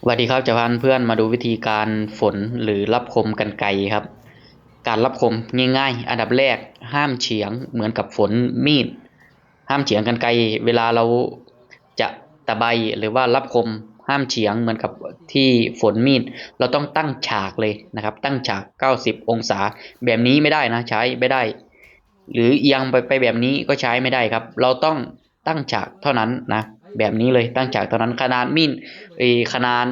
สวัสดีครับจะพาเพื่อนมาดูวิธีการฝนหรือรับคมกันไกครับ การรับคมง่าย ๆ อันดับแรกห้ามเฉียงเหมือนกับฝนมีด ห้ามเฉียงกันไกเวลาเราจะตะไบหรือว่ารับคมห้ามเฉียงเหมือนกับที่ฝนมีด เราต้องตั้งฉากเลยนะครับ ตั้งฉาก 90 องศา แบบนี้ไม่ได้นะใช้ไม่ได้ หรือเอียงไปไปแบบนี้ก็ใช้ไม่ได้ครับ เราต้องตั้งฉากเท่านั้นนะ แบบนี้เลยตั้งฉากเท่านั้นขนาดมีดเอ่อขนาด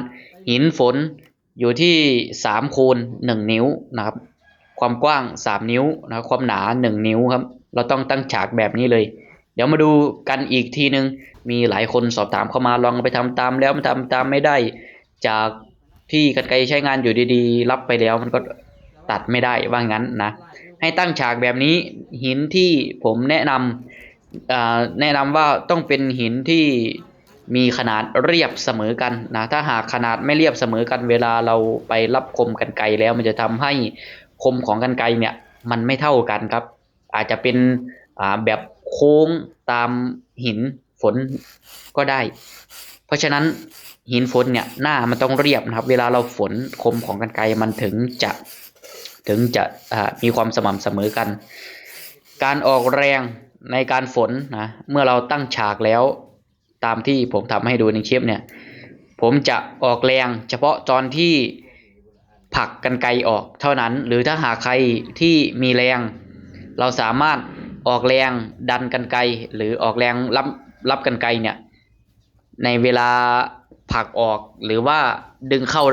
หินฝนอยู่ที่3คูณ1นิ้วนะครับ ความกว้าง 3 นิ้วนะคความหนา 1 นิ้วครับ เราต้องตั้งฉากแบบนี้เลย เดี๋ยวมาดูกันอีกทีนึง มีหลายคนสอบถามเข้ามาลองไปทำตามแล้วมันทำตามไม่ได้ จากที่กันไกรใช้งานอยู่ดีๆ รับไปแล้วมันก็ตัดไม่ได้ว่างั้นนะ ให้ตั้งฉากแบบนี้หินที่ผมแนะนำอ่า แนะนำว่าต้องเป็นหินที่มีขนาดเรียบเสมอกันนะถ้าหากขนาดไม่เรียบเสมอกันเวลาเราไปรับคมกันไกรแล้วมันจะทำให้คมของกันไกรเนี่ยมันไม่เท่ากันครับ อาจจะเป็นแบบโค้งตามหินฝนก็ได้ เพราะฉะนั้นหินฝนเนี่ยหน้ามันต้องเรียบนะครับ เวลาเราฝนคมของกันไกรมันถึงจะถึงจะมีความสม่ำเสมอกัน การออกแรง ในการฝนนะเมื่อเราตั้งฉากแล้ว ตามที่ผมทำให้ดูในคลิปเนี่ย ผมจะออกแรงเฉพาะตอนที่ผลักกันไกรออกเท่านั้น หรือถ้าหากใครที่มีแรง เราสามารถออกแรงดันกันไกรหรือออกแรงรับรับกันไกรเนี่ย ในเวลาผลักออกหรือว่าดึงเข้า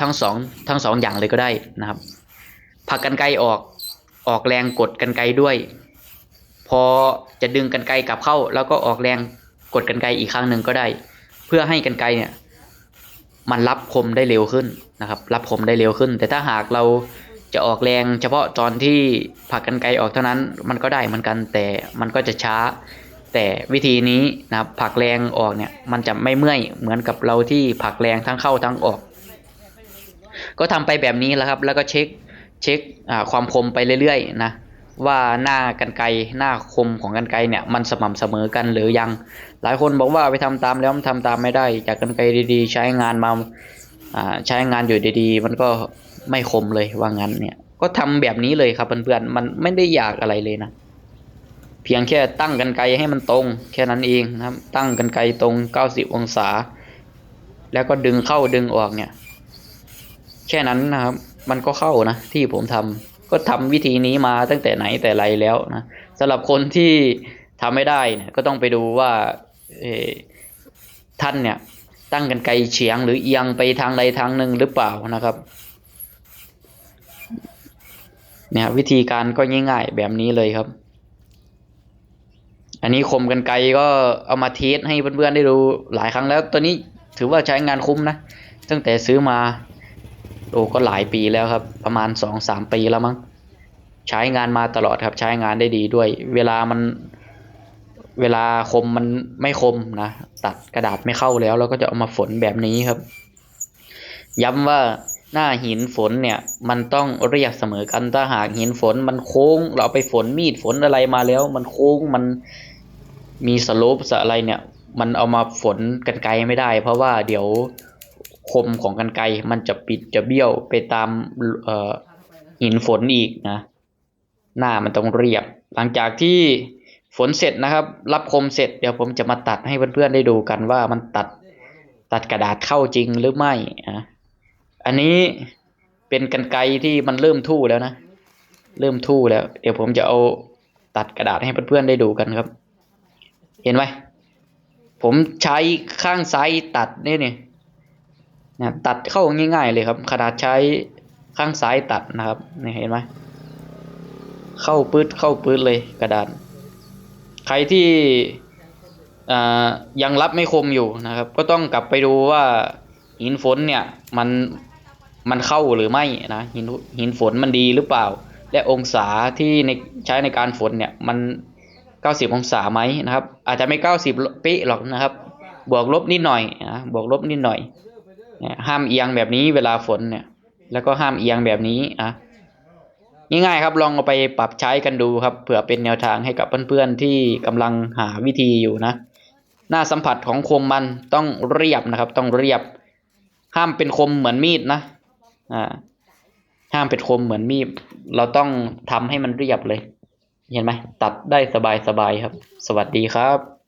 ทั้งสองทั้งสองอย่างเลยก็ได้นะครับผลักกันไกรออกออกแรงกดกันไกรด้วย พอจะดึงกันไกรกลับเข้า แล้วก็ออกแรงกดกันไกรอีกครั้งหนึ่งก็ได้ เพื่อให้กันไกรเนี่ย มันรับคมได้เร็วขึ้นนะครับ รับคมได้เร็วขึ้น แต่ถ้าหากเราจะออกแรงเฉพาะตอนที่ผลักกันไกรออกเท่านั้นมันก็ได้เหมือนกันแต่มันก็จะช้า แต่วิธีนี้นะครับผลักแรงออกเนี่ยมันจะไม่เมื่อยเหมือนกับเราที่ผลักแรงทั้งเข้าทั้งออก ก็ทำไปแบบนี้แล้วครับ แล้วก็เช็คเช็คความคมไปเรื่อยๆนะ ว่าหน้ากันไกหน้าคมของกันไกเนี่ยมันสม่ำเสมอกันหรือยัง หลายคนบอกว่าไปทำตามแล้วมันทำตามไม่ได้ จากกันไกดีๆ ใช้งานมาใช้งานอยู่ดีๆ มันก็ไม่คมเลยว่างั้นเนี่ยก็ทำแบบนี้เลยครับเพื่อนๆมันไม่ได้ยากอะไรเลยนะ เพียงแค่ตั้งกันไกให้มันตรง แค่นั้นเองนะครับ ตั้งกันไกตรง 90 องศา แล้วก็ดึงเข้าดึงออกเนี่ย แค่นั้นนะครับ มันก็เข้านะที่ผมทำ ก็ทำวิธีนี้มาตั้งแต่ไหนแต่ไรแล้วนะสำหรับคนที่ทำไม่ได้เนี่ยก็ต้องไปดูว่าเอท่านเนี่ยตั้งกันไกลเฉียง หรือเอียงไปทางใดทางหนึ่งหรือเปล่านะครับเนี่ยวิธีการก็ง่ายๆแบบนี้เลยครับ อันนี้คมกันไกลก็เอามาเทสให้เพื่อนๆได้ดูหลายครั้งแล้ว ตัวนี้ถือว่าใช้งานคุ้มนะ ตั้งแต่ซื้อมา โอ้ก็หลายปีแล้วครับ ประมาณสองสามปีแล้วมั้งใช้งานมาตลอดครับ ใช้งานได้ดีด้วย เวลามันเวลาคมมันไม่คมนะ ตัดกระดาษไม่เข้าแล้วเราก็จะเอามาฝนแบบนี้ครับ ย้ำว่าหน้าหินฝนเนี่ย มันต้องเรียบเสมอกันถ้าหากหินฝนมันโค้ง เราไปฝนมีดฝนอะไรมาแล้ว มันโค้งมันมีสโลปสอะไรเนี่ย มันเอามาฝนกันไกลไม่ได้ เพราะว่าเดี๋ยว คมของกันไกมันจะปิดจะเบี้ยวไปตามเอ่อหินฝนอีกนะ หน้ามันต้องเรียบ หลังจากที่ฝนเสร็จนะครับ รับคมเสร็จเดี๋ยวผมจะมาตัดให้เพื่อนๆได้ดูกันว่ามันตัดตัดกระดาษเข้าจริงหรือไม่อะอันนี้เป็นกันไกที่มันเริ่มทู่แล้วนะ เริ่มทู่แล้ว เดี๋ยวผมจะเอาตัดกระดาษให้เพื่อนๆได้ดูกันครับ เห็นไหมผมใช้ข้างซ้ายตัดนี่เนี่ย นะตัดเข้าง่ายๆเลยครับ ขนาดใช้ข้างซ้ายตัดนะครับนี่เห็นไหมเข้าปื๊ดเข้าปื๊ดเลยกระดาษ ใครที่ยังรับไม่คมอยู่นะครับ ก็ต้องกลับไปดูว่าหินฝนเนี่ยมันมันเข้าหรือไม่นะหินหินฝนมันดีหรือเปล่า และองศาที่ในใช้ในการฝนเนี่ยมัน 90 องศาไหมนะครับ อาจจะไม่ 90เป๊ะหรอกนะครับ บวกลบนิดหน่อยนะบวกลบนิดหน่อย ห้ามเอียงแบบนี้เวลาฝนเนี่ย แล้วก็ห้ามเอียงแบบนี้อะง่ายๆครับลองเอาไปปรับใช้กันดูครับเผื่อเป็นแนวทางให้กับเพื่อนๆที่กำลังหาวิธีอยู่นะ หน้าสัมผัสของคมมันต้องเรียบนะครับ ต้องเรียบ ห้ามเป็นคมเหมือนมีดนะอ่าห้ามเป็นคมเหมือนมีดเราต้องทำให้มันเรียบเลย เห็นไหมตัดได้สบายสบายๆครับ สวัสดีครับ